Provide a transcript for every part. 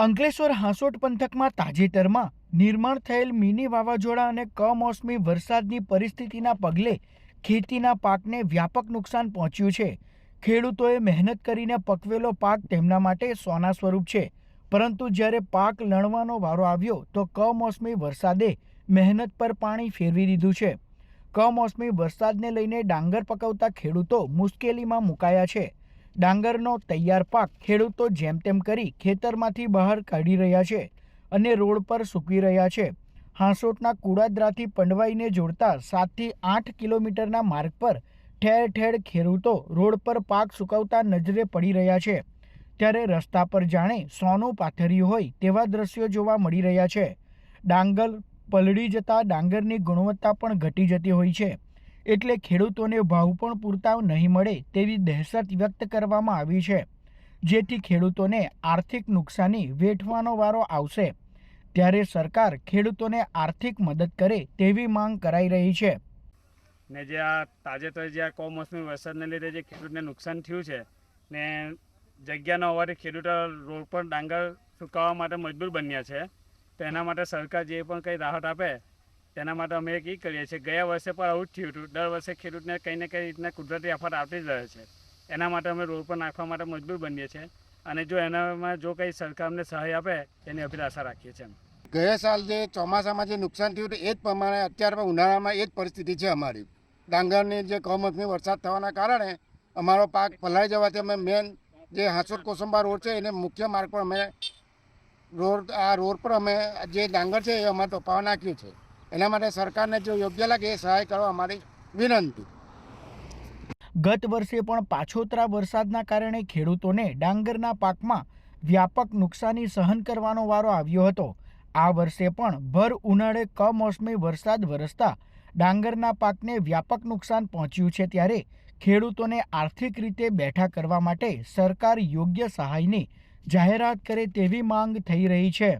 અંકલેશ્વર હાંસોટ પંથકમાં તાજેતરમાં નિર્માણ થયેલ મિની વાવાઝોડા અને કમોસમી વરસાદની પરિસ્થિતિના પગલે ખેતીના પાકને વ્યાપક નુકસાન પહોંચ્યું છે. ખેડૂતોએ મહેનત કરીને પકવેલો પાક તેમના માટે સોના સ્વરૂપ છે. પરંતુ જ્યારે પાક લણવાનો વારો આવ્યો, તો કમોસમી વરસાદે મહેનત પર પાણી ફેરવી દીધું છે. કમોસમી વરસાદને લઈને ડાંગર પકવતા ખેડૂતો મુશ્કેલીમાં મુકાયા છે. ડાંગરનો તૈયાર પાક ખેડૂતો જેમ તેમ કરી ખેતરમાંથી બહાર કાઢી રહ્યા છે અને રોડ પર સૂકવી રહ્યા છે. હાંસોટના કુડાદરાથી પંડવાઈને જોડતા સાતથી આઠ કિલોમીટરના માર્ગ પર ઠેર ઠેર ખેડૂતો રોડ પર પાક સુકવતા નજરે પડી રહ્યા છે. ત્યારે રસ્તા પર જાણે સોનું પાથર્યું હોય તેવા દ્રશ્યો જોવા મળી રહ્યા છે. ડાંગર પલળી જતા ડાંગરની ગુણવત્તા પણ ઘટી જતી હોય છે. એટલે ખેડૂતોને ભાવ પણ પૂરતા નહીં મળે તેવી દહેશત વ્યક્ત કરવામાં આવી છે. જેથી ખેડૂતોને આર્થિક નુકસાની વેઠવાનો વારો આવશે. ત્યારે સરકાર ખેડૂતોને આર્થિક મદદ કરે તેવી માંગ કરાઈ રહી છે. ને જે આ તાજેતર જે આ કમોસમી વરસાદને લીધે જે ખેડૂતને નુકસાન થયું છે, ને જગ્યાના હોવાથી ખેડૂતો રોડ પર ડાંગર સુકાવવા માટે મજબૂર બન્યા છે. તેના માટે સરકાર જે પણ કંઈ રાહત આપે તેના માટે અમે એ કરીએ છીએ. ગયા વર્ષે પણ આવું જ થયું હતું. દર વર્ષે ખેડૂતને કંઈ ને કંઈ રીતના કુદરતી આફત આવતી જ રહે છે. એના માટે અમે રોડ પર નાખવા માટે મજબૂર બનીએ છીએ. અને જો એનામાં જો કંઈ સરકારને સહાય આપે, એની અભિલાષા રાખીએ છીએ ગયા સાલ જે ચોમાસામાં જે નુકસાન થયું હતું, એ જ પ્રમાણે અત્યારે પણ ઉનાળામાં એ જ પરિસ્થિતિ છે અમારી. ડાંગરની જે કમોસમી વરસાદ થવાના કારણે અમારો પાક ફલાઈ જવાથી અમે મેન જે હાંસોદ કોસંબા રોડ છે, એને મુખ્ય માર્ગ પર અમે રોડ, આ રોડ પર અમે જે ડાંગર છે, એ અમારે ટોપાવા નાખ્યું છે. એના માટે સરકારને જો યોગ્ય લાગે એ સહાય કરવા અમારી વિનંતી. ગત વર્ષે પણ પાછોતરા વરસાદના કારણે ખેડૂતોને ડાંગરના પાકમાં વ્યાપક નુકસાની સહન કરવાનો વારો આવ્યો હતો. આ વર્ષે પણ ભર ઉનાળે કમોસમી વરસાદ વરસતા ડાંગરના પાકને વ્યાપક નુકસાન પહોંચ્યું છે ત્યારે ખેડૂતોને આર્થિક રીતે બેઠા કરવા માટે સરકાર યોગ્ય સહાયની જાહેરાત કરે તેવી માંગ થઈ રહી છે.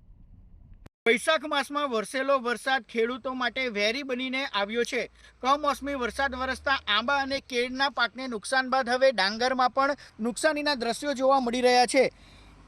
વૈશાખ માસમાં વરસેલો વરસાદ ખેડૂતો માટે વેરી બનીને આવ્યો છે. કમોસમી વરસાદ વરસતા આંબા અને કેળના પાકને નુકસાન બાદ હવે ડાંગરમાં પણ નુકસાનીના દ્રશ્યો જોવા મળી રહ્યા છે.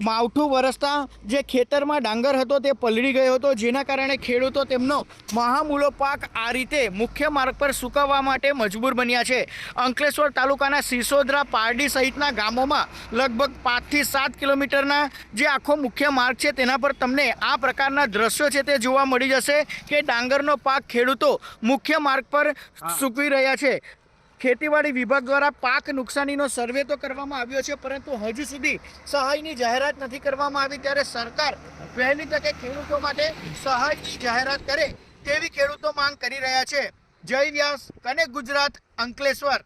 માવઠું વરસતા જે ખેતરમાં ડાંગર હતો તે પલળી ગયો હતો. જેના કારણે ખેડૂતો તેમનો મહામૂલો પાક આ રીતે મુખ્ય માર્ગ પર સુકવવા માટે મજબૂર બન્યા છે. અંકલેશ્વર તાલુકાના સિસોદરા પારડી સહિતના ગામોમાં લગભગ પાંચથી સાત કિલોમીટરના જે આખો મુખ્ય માર્ગ છે તેના પર તમને આ પ્રકારના દ્રશ્યો છે તે જોવા મળી જશે કે ડાંગરનો પાક ખેડૂતો મુખ્ય માર્ગ પર સૂકવી રહ્યા છે. ખેતીવાડી વિભાગ દ્વારા પાક નુકસાનીનો સર્વે તો કરવામાં આવ્યો છે, પરંતુ હજુ સુધી સહાયની જાહેરાત નથી કરવામાં આવી. ત્યારે સરકાર વહેલી તકે ખેડૂતો માટે સહાયની જાહેરાત કરે તેવી ખેડૂતો માંગ કરી રહ્યા છે. જય વ્યાસ કનેક્ટ ગુજરાત, અંકલેશ્વર.